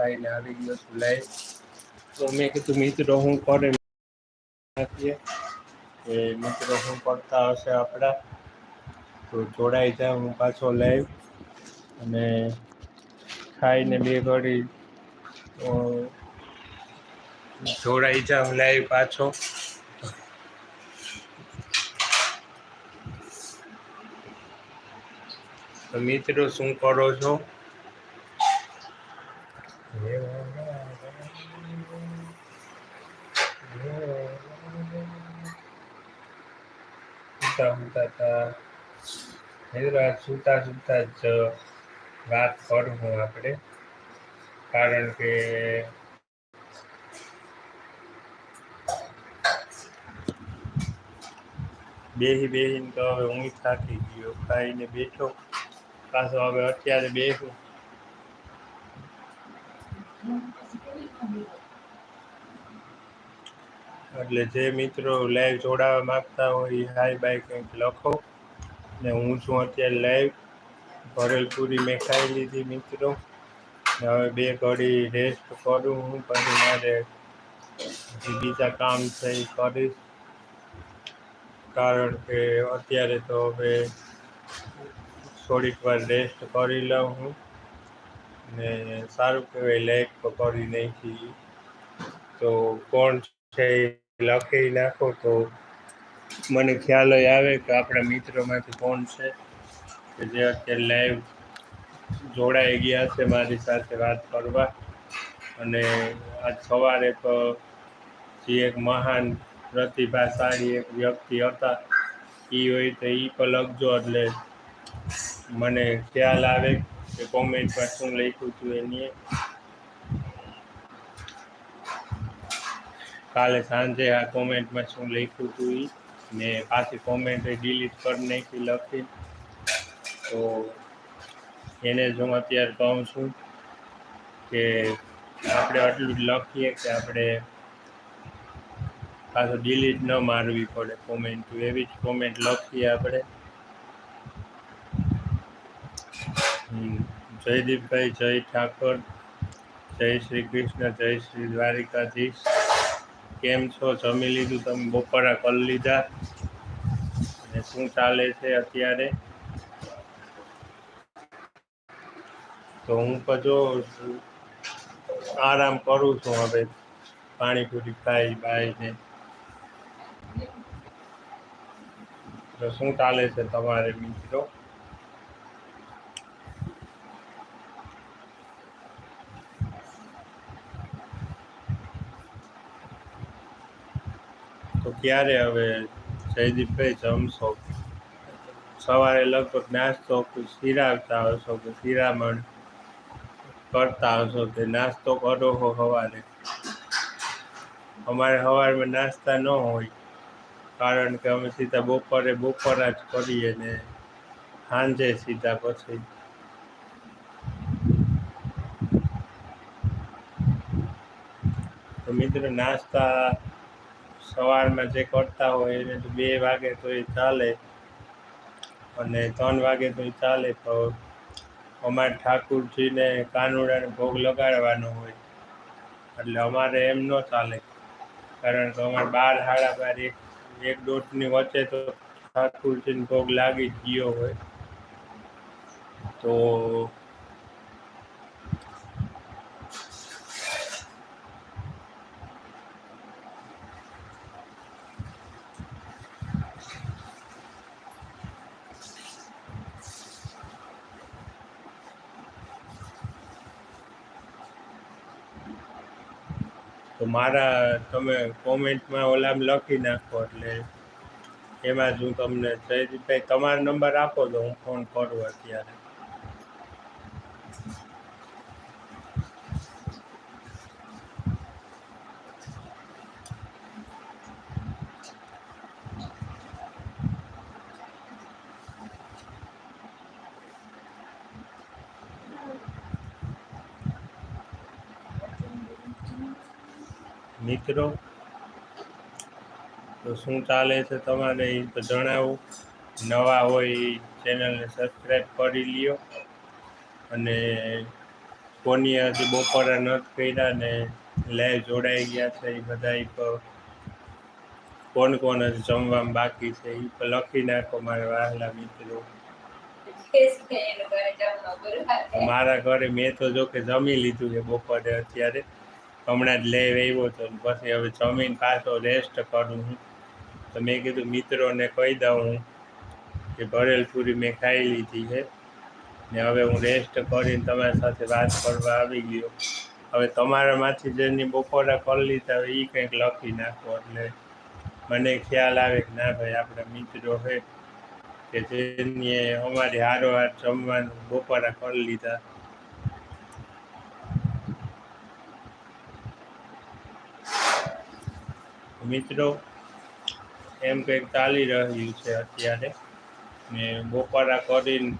ખાઈને આવી ગયો છું લાઈવ તો મેં કીધું, મિત્રો, હું કરે કે મિત્રો હું કરતા હશે આપણા તો જોડાઈ જાય હું પાછો લાઈવ અને ખાઈને બે ઘડી જોડાઈ જાઉં લાઈવ પાછો. મિત્રો, શું કરો છો? સુતા સુતા તા નિદ્રા સુતા જ વાત કરું હું આપણે કારણ કે બેહી બેહીને તો હવે હું થાકી ગયો, ખાઈને બેઠો. પાછો હવે અત્યારે બેસું એટલે જે મિત્રો લાઈવ જોડાવા માંગતા હોય એ હાઈ બાય કંઈક લખો. ને હું છું અત્યારે લાઈવ ભરેલપુરી મેં ખાઈ લીધી મિત્રો. ને હવે બે ઘડી રેસ્ટ કરું હું, પછી મારે જે બીજા કામ છે એ કરીશ. કારણ કે અત્યારે તો હવે થોડીક વાર રેસ્ટ કરી લઉં હું. ને સારું કહેવાય લાઈક કરી નાખી તો કોણ છે લખી નાખો તો મને ખ્યાલ આવે કે આપણા મિત્રોમાંથી કોણ છે કે જે અત્યારે લાઈવ જોડાઈ ગયા છે મારી સાથે વાત કરવા. અને આજ સવારે તો જે એક મહાન પ્રતિભાશાળી એક વ્યક્તિ હતા એ હોય તો એ પણ લખજો એટલે મને ખ્યાલ આવે કે કોમેન્ટમાં શું લખ્યું હતું એની. કાલે સાંજે આ કોમેન્ટમાં શું લખ્યું હતું એ ને પાછી કોમેન્ટ ડિલીટ કરી નાખી, લખી. તો એને જ હું અત્યારે કહું છું કે આપણે આટલું જ લખીએ કે આપણે પાછું ડિલીટ ન મારવી પડે કોમેન્ટ. એવી જ કોમેન્ટ લખીએ આપણે. જયદીપભાઈ જય ઠાકોર, જય શ્રી કૃષ્ણ, જય શ્રી દ્વારિકાધીશ. કેમ છો? જમી લીધું? તમે બપોરા કરી લીધા. અને શું ચાલે છે અત્યારે? તો હું જો આરામ કરું છું હવે. પાણીપુરી ખાઈ બાઈને તો શું ચાલે છે તમારે મિત્રો? તો ક્યારે હવે જયદીપભાઈ જમશો? સવારે લગભગ નાસ્તો શિરાવતા હશો કે શિરામણ કરતા હશો કે નાસ્તો કરો હો સવારે અમારે સવારમાં નાસ્તા ન હોય, કારણ કે અમે સીધા બપોરે બપોરા જ કરીએ ને સાંજે સીધા પછી. તો મિત્રો, નાસ્તા સવારમાં જે કરતા હોય એને તો બે વાગે તો એ ચાલે. અને ત્રણ વાગે તો એ ચાલે, તો અમારે ઠાકુરજીને કાનુડાને ભોગ લગાડવાનો હોય. એટલે અમારે એમ ન ચાલે. કારણ કે અમારે બાર સાડા બાર એક એક દોઢની વચ્ચે તો ઠાકુરજીને ભોગ લાગી જ ગયો હોય. તો મારા તમે કોમેન્ટમાં ઓલામ લખી નાખો એટલે એમાં જ હું તમને તમારો નંબર આપો તો હું ફોન કરું અત્યારે. મિત્રો, તો શું ચાલે છે તમારે એ તો જણાવો. નવા હોય એ ચેનલને સબસ્ક્રાઈબ કરી લ્યો. અને કોની હજી બપોરે નથી કર્યા ને લાઈવ જોડાઈ ગયા છે એ બધા કોણ કોણ હજી જમવામાં બાકી છે એ પર લખી નાખો મારા વહાલા મિત્રો. મારા ઘરે મેં તો જો કે જમી લીધું છે બપોરે અત્યારે. હમણાં જ લઈ આવ્યો તો પછી હવે જમીન પાછો રેસ્ટ કરું હું તો મેં કીધું મિત્રોને કહી દઉં હું કે ભરેલ પૂરી મેં ખાઈ લીધી છે. ને હવે હું રેસ્ટ કરીને તમારી સાથે વાત કરવા આવી ગયો. હવે તમારામાંથી જેની બપોરા કરી લીધા હવે એ કંઈક લખી નાખો એટલે મને ખ્યાલ આવે કે ના ભાઈ, આપણા મિત્રો છે કે જેની અમારી હારો હાર જમવાનું બપોરા કરી લીધા. મિત્રો, એમ કંઈક ચાલી રહ્યું છે અત્યારે. ને બપોરા કરીને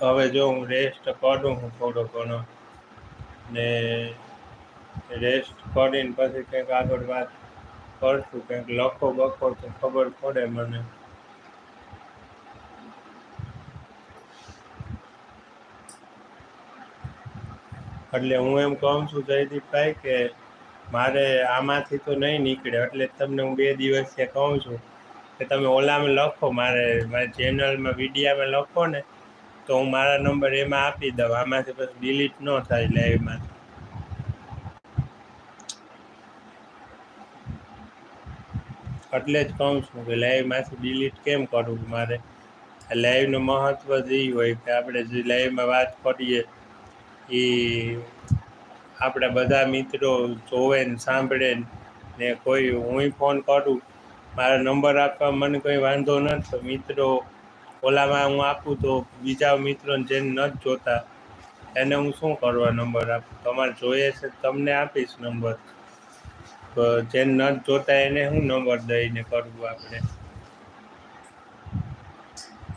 હવે જો હું રેસ્ટ કરું હું થોડો ઘણો, ને રેસ્ટ કરીને પછી કંઈક આગળ વાત કરશું, કંઈક લખો બખો તો ખબર પડે મને. એટલે હું એમ કહું છું જયદીપભાઈ કે મારે આમાંથી તો નહીં નીકળે, એટલે તમને હું બે દિવસથી કહું છું કે તમે ઓલામાં લખો, મારે, મારી ચેનલમાં વિડીયામાં લખો ને, તો હું મારા નંબર એમાં આપી દઉં, આમાંથી પછી ડિલીટ ન થાય લાઈવમાં એટલે જ કહું છું કે લાઈવમાંથી ડિલીટ કેમ કરવું મારે? લાઈવનું મહત્વ જ એ હોય કે આપણે જે લાઈવમાં વાત કરીએ એ આપણા બધા મિત્રો જોવે ને સાંભળે ને કોઈ હું ફોન કરું, મારા નંબર આપવા મને કોઈ વાંધો નથી. મિત્રો, ઓલામાં હું આપું તો બીજા મિત્રોને જેને નથી જોતા, એને હું શું કરવા નંબર આપું? તમારે જોઈએ છે તમને આપીશ નંબર. જેને નથી જોતા એને હું નંબર દઈને કરવું આપણે.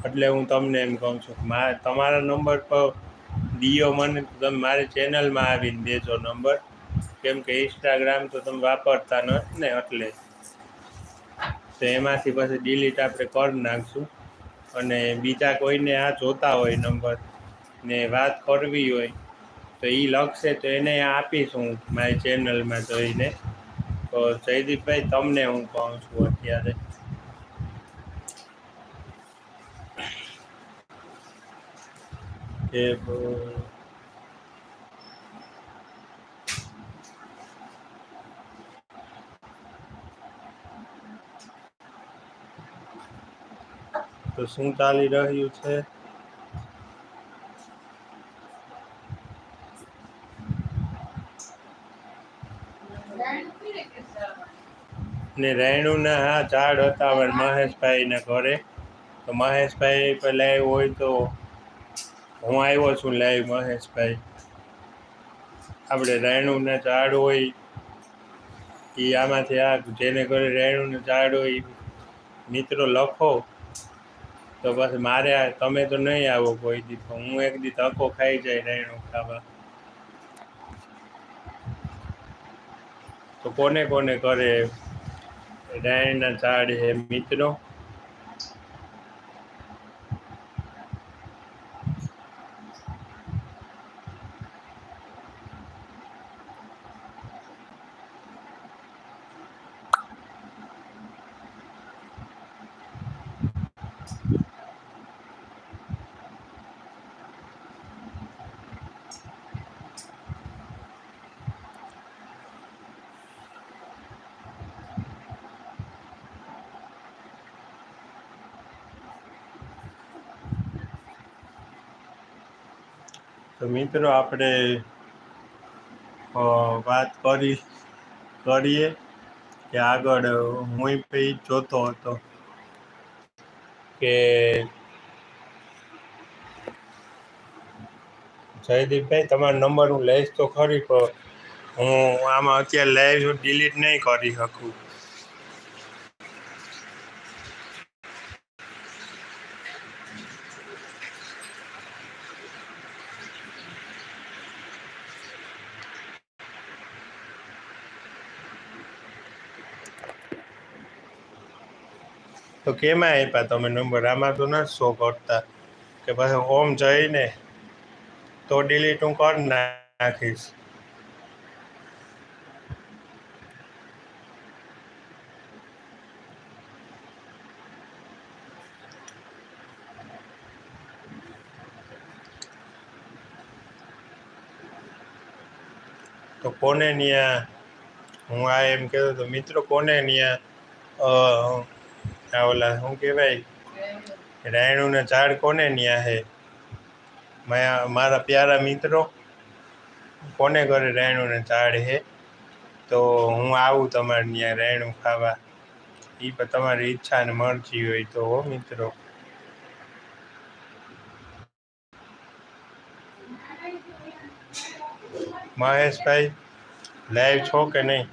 એટલે હું તમને એમ કહું છું કે મારે તમારા નંબર પર દિયો મને તમે મારી ચેનલમાં આવીને દેજો નંબર. કેમ કે ઇન્સ્ટાગ્રામ તો તમે વાપરતા નથી ને એટલે. તો એમાંથી પછી ડિલીટ આપણે કરી નાખશું. અને બીજા કોઈને આ જોતા હોય નંબર ને વાત કરવી હોય, તો એ લખશે તો એને આપીશું મારી ચેનલમાં જોઈને. તો જયદીપભાઈ, તમને હું કહું છું અત્યારે. કે તો શું ચાલી રહ્યું છે? ને રેણુના હા, ઝાડ હતા મહેશભાઈ ને ઘરે. તો મહેશભાઈ લાઈવ હોય તો હું આવ્યો છું લાઈવ મહેશભાઈ. આપણે રેણુના ઝાડ હોય એ આમાંથી આ જેને ઘરે રેણુના ઝાડ હોય મિત્રો લખો. તો પછી મારે તમે તો નહીં આવો કોઈ દી હું એક દી ધક્કો ખાઈ જાય રેણું ખાવા. તો કોને કોને કરે રાયણના ઝાડ હે મિત્રો? તો મિત્રો આપણે વાત કરી, કરીએ કે આગળ હું પે જોતો હતો કે જયદીપભાઈ, તમારો નંબર હું લઈશ તો ખરી, પણ હું આમાં અત્યારે લાઈવ ડિલીટ નહીં કરી શકું. તો કેમાં આપ્યા? તમે નંબર આમાં તો ન શો કરતા કે પછી ઓમ જઈને તો ડિલીટ હું કરી નાખીશ. તો કોને ન્યા હું આ એમ કહેતો તો મિત્રો કોને ન્યા આ ઓલા શું કહેવાય, રાયણુના ઝાડ કોને ન્યાહે માયા, મારા પ્યારા મિત્રો, કોને ઘરે રાયણુના ઝાડ હે? તો હું આવું તમારે ત્યાં રાયણું ખાવા. એ પણ તમારી ઈચ્છા અને મરજી હોય તો હો મિત્રો. મહેશભાઈ લાઈવ છો કે નહીં?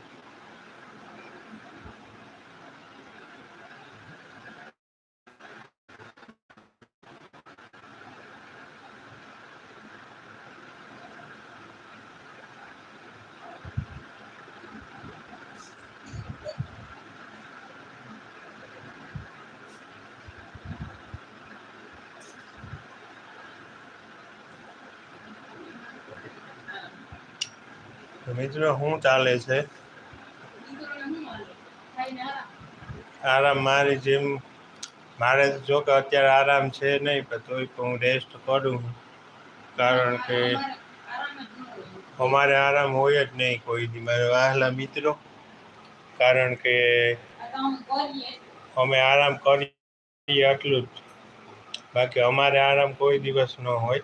તો મિત્રો, શું ચાલે છે? આરામ મારી જેમ. મારે જો કે અત્યારે આરામ છે નહીં, પણ તોય પણ હું રેસ્ટ કરું. કારણ કે અમારે આરામ હોય જ નહીં કોઈ દી. મારા વહાલા મિત્રો. કારણ કે અમે આરામ કરીએ એટલું જ. બાકી અમારે આરામ કોઈ દિવસ ન હોય.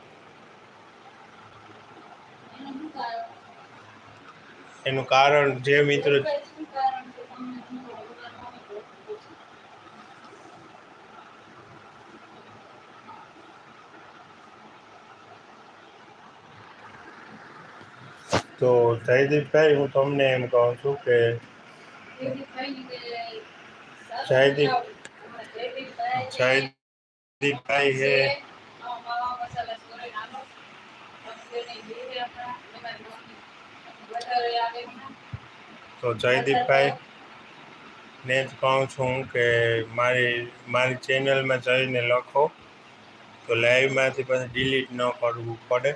એનું કારણ જે મિત્ર તો જયદીપભાઈ હું તમને એમ કહું છું કે જયદીપ જયદીપભાઈ હે. તો જયદીપભાઈ ને જ કહું છું કે મારી મારી ચેનલમાં જઈને લખો. તો લાઈવમાંથી પછી ડિલીટ ન કરવું પડે.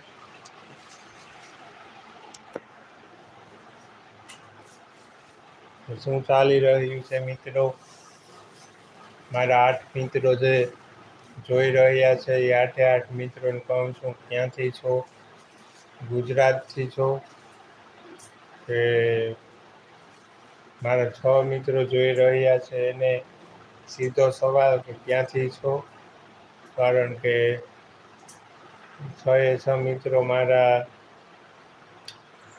શું ચાલી રહ્યું છે મિત્રો? મારા આઠ મિત્રો જે જોઈ રહ્યા છે, એ આઠે આઠ મિત્રોને કહું છું, ક્યાંથી છો? ગુજરાતથી છો? કે મારા છ મિત્રો જોઈ રહ્યા છે એને સીધો સવાલ કે ક્યાંથી છો? કારણ કે છ એ છ મિત્રો મારા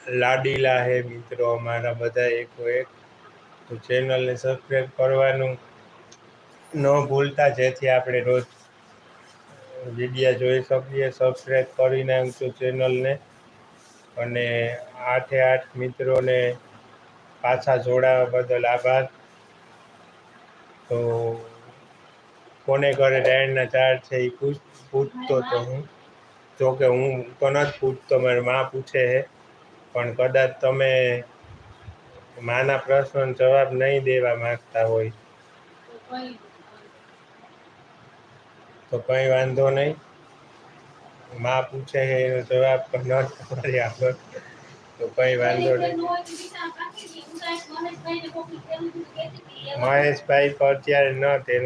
લાડીલા હે મિત્રો, અમારા બધા એકો એક. તો ચેનલને સબસ્ક્રાઈબ કરવાનું ન ભૂલતા, જેથી આપણે રોજ વિડીયા જોઈ શકીએ. સબસ્ક્રાઈબ કરી નાખજો ચેનલને. અને આઠે આઠ મિત્રોને પાછા જોડાવા બદલ આભાર. તો કોને ઘરે ડાયણના ઝાડ છે એ પૂછ પૂછતો તો હું. જો કે હું તો નથી પૂછતો મારી માં પૂછે છે પણ કદાચ તમે માના પ્રશ્નનો જવાબ નહીં દેવા માંગતા હોય. તો કંઈ વાંધો નહીં. માં પૂછે એનો જવાબ પણ ન તમારી આગળ. તો કઈ વાંધો નહીં. મહેશભાઈ પર અત્યારે ન તેનું